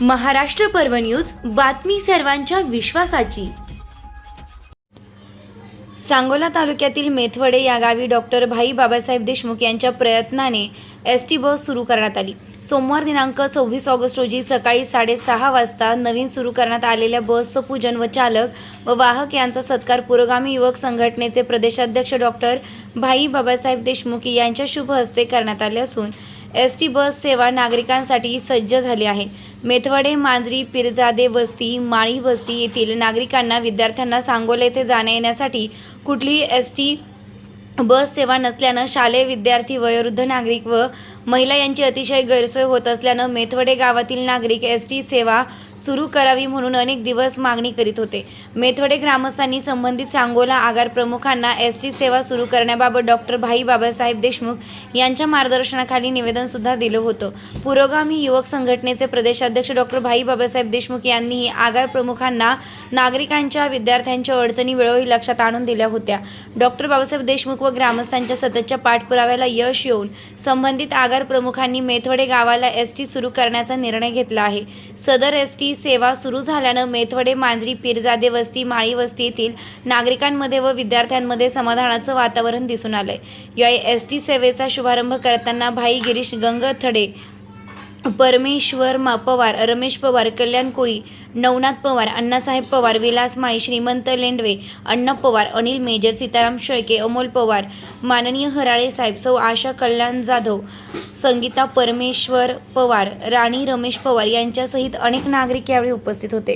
महाराष्ट्र पर्व न्यूज बातमी सर्वांच्या विश्वासाची. सांगोला तालुक्यातील मेथवडे या गावी डॉक्टर भाई बाबासाहेब देशमुख यांच्या प्रयत्नाने एस टी बस सुरू करण्यात आली. सोमवार दिनांक सव्वीस ऑगस्ट रोजी सकाळी साडेसहा वाजता नवीन सुरू करण्यात आलेल्या बसचं पूजन व चालक व वाहक यांचा सत्कार पुरोगामी युवक संघटनेचे प्रदेशाध्यक्ष डॉक्टर भाई बाबासाहेब देशमुख यांच्या शुभ हस्ते करण्यात आले असून एस टी बस सेवा नागरिकांसाठी सज्ज झाली आहे. मेथवडे मांजरी पिरजादे वस्ती माळी वस्ती येथील नागरिकांना विद्यार्थ्यांना सांगोला येथे जाण्या येण्यासाठी कुठलीही एस टी बस सेवा नसल्यानं शालेय विद्यार्थी वयोवृद्ध नागरिक व महिला यांची अतिशय गैरसोय होत असल्यानं मेथवडे गावातील नागरिक एस टी सेवा सुरू करावी म्हणून अनेक दिवस मागणी करीत होते. मेथवडे ग्रामस्थांनी संबंधित सांगोला आगार प्रमुखांना एस टी सेवा सुरू करण्याबाबत डॉक्टर भाई बाबासाहेब देशमुख यांच्या मार्गदर्शनाखाली निवेदनसुद्धा दिलं होतं. पुरोगामी युवक संघटनेचे प्रदेशाध्यक्ष डॉक्टर भाई बाबासाहेब देशमुख यांनीही आगार प्रमुखांना नागरिकांच्या विद्यार्थ्यांच्या अडचणी वेळोवेळी लक्षात आणून दिल्या होत्या. डॉक्टर बाबासाहेब देशमुख व ग्रामस्थांच्या सततच्या पाठपुराव्याला यश येऊन संबंधित आगार प्रमुखांनी मेथवडे गावाला एस टी सुरू करण्याचा निर्णय घेतला आहे. सदर एस टी सेवा सुरू झाल्यानं मेथवडे मांजरी पिरजादे वस्ती माळी वस्ती येथील नागरिकांमध्ये व विद्यार्थ्यांमध्ये समाधानाचं वातावरण दिसून आलंय. या एस टी सेवेचा शुभारंभ करताना भाई गिरीश गंगथडे परमेश्वर मा पवार रमेश पवार कल्याण कोळी नवनाथ पवार अण्णासाहेब पवार विलास माळी श्रीमंत लेंडवे अण्णा पवार अनिल मेजर सीताराम शेळके अमोल पवार माननीय हराळे साहेब सौ आशा कल्याण जाधव संगीता परमेश्वर पवार राणी रमेश पवार यांच्यासहित अनेक नागरिक यावेळी उपस्थित होते.